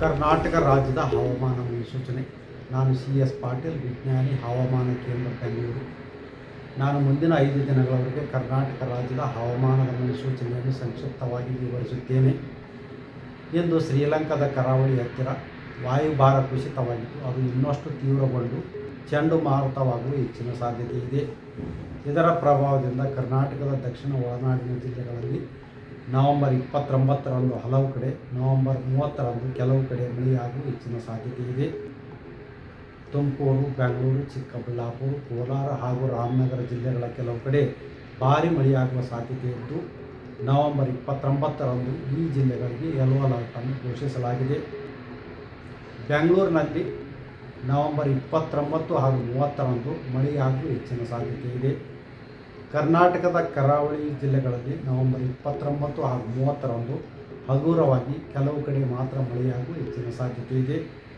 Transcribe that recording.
ಕರ್ನಾಟಕ ರಾಜ್ಯದ ಹವಾಮಾನ ಮುನ್ಸೂಚನೆ. ನಾನು ಸಿ ಎಸ್ ಪಾಟೀಲ್, ವಿಜ್ಞಾನಿ, ಹವಾಮಾನ ಕೇಂದ್ರ ಬೆಂಗಳೂರು. ನಾನು ಮುಂದಿನ ಐದು ದಿನಗಳವರೆಗೆ ಕರ್ನಾಟಕ ರಾಜ್ಯದ ಹವಾಮಾನದ ಮುನ್ಸೂಚನೆಯನ್ನು ಸಂಕ್ಷಿಪ್ತವಾಗಿ ವಿವರಿಸುತ್ತೇನೆ. ಇಂದು ಶ್ರೀಲಂಕಾದ ಕರಾವಳಿ ಹತ್ತಿರ ವಾಯುಭಾರ ಕುಸಿತವಾಗಿದ್ದು, ಅದು ಇನ್ನಷ್ಟು ತೀವ್ರಗೊಂಡು ಚಂಡುಮಾರುತವಾಗುವ ಹೆಚ್ಚಿನ ಸಾಧ್ಯತೆ ಇದೆ. ಇದರ ಪ್ರಭಾವದಿಂದ ಕರ್ನಾಟಕದ ದಕ್ಷಿಣ ಒಳನಾಡಿನ ಜಿಲ್ಲೆಗಳಲ್ಲಿ ನವೆಂಬರ್ ಇಪ್ಪತ್ತೊಂಬತ್ತರಂದು ಹಲವು ಕಡೆ, ನವೆಂಬರ್ ಮೂವತ್ತರಂದು ಕೆಲವು ಕಡೆ ಮಳೆಯಾಗುವ ಹೆಚ್ಚಿನ ಸಾಧ್ಯತೆ ಇದೆ. ತುಮಕೂರು, ಬೆಂಗಳೂರು, ಚಿಕ್ಕಬಳ್ಳಾಪುರ, ಕೋಲಾರ ಹಾಗೂ ರಾಮನಗರ ಜಿಲ್ಲೆಗಳ ಕೆಲವು ಕಡೆ ಭಾರಿ ಮಳೆಯಾಗುವ ಸಾಧ್ಯತೆ ಇದ್ದು, ನವೆಂಬರ್ ಇಪ್ಪತ್ತೊಂಬತ್ತರಂದು ಈ ಜಿಲ್ಲೆಗಳಿಗೆ ಯೆಲ್ಲೋ ಅಲರ್ಟನ್ನು ಘೋಷಿಸಲಾಗಿದೆ. ಬೆಂಗಳೂರಿನಲ್ಲಿ ನವೆಂಬರ್ ಇಪ್ಪತ್ತೊಂಬತ್ತು ಹಾಗೂ ಮೂವತ್ತರಂದು ಮಳೆಯಾಗಲು ಹೆಚ್ಚಿನ ಸಾಧ್ಯತೆ ಇದೆ. ಕರ್ನಾಟಕದ ಕರಾವಳಿ ಜಿಲ್ಲೆಗಳಲ್ಲಿ ನವೆಂಬರ್ ಇಪ್ಪತ್ತೊಂಬತ್ತು ಹಾಗೂ ಮೂವತ್ತರಂದು ಹಗುರವಾಗಿ ಕೆಲವು ಕಡೆ ಮಾತ್ರ ಮಳೆಯಾಗುವ ಹೆಚ್ಚಿನ ಸಾಧ್ಯತೆ ಇದೆ.